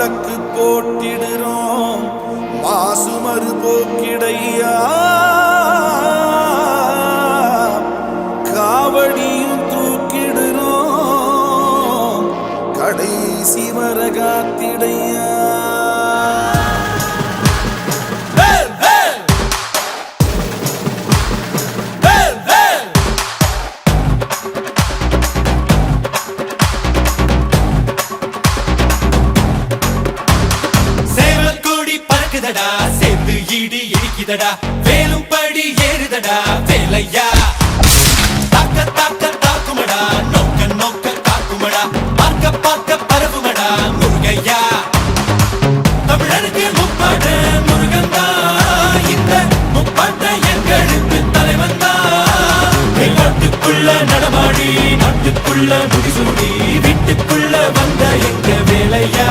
விளக்கு போட்டிடுறோம். மாசுமறு போக்கிடையா. காவடியும் தூக்கிடுறோம். கடைசி வர காத்திடையா ஏறுதடா? சேர்ந்து இடி இடிக்குதடா? வேலும் படி ஏறுதடா? வேலையா? தாக்க தாக்க தாக்குமடா? நோக்க நோக்க காக்குமடா பார்க்க பார்க்க பரவுமடா? முருகையா? தமிழருக்கு முப்பாடு முருகன் தான் இந்த முப்பாட்டை எங்களுக்கு நடமாடி நாட்டுக்குள்ள முடிசூடி வீட்டுக்குள்ள வந்த எங்க வேலையா?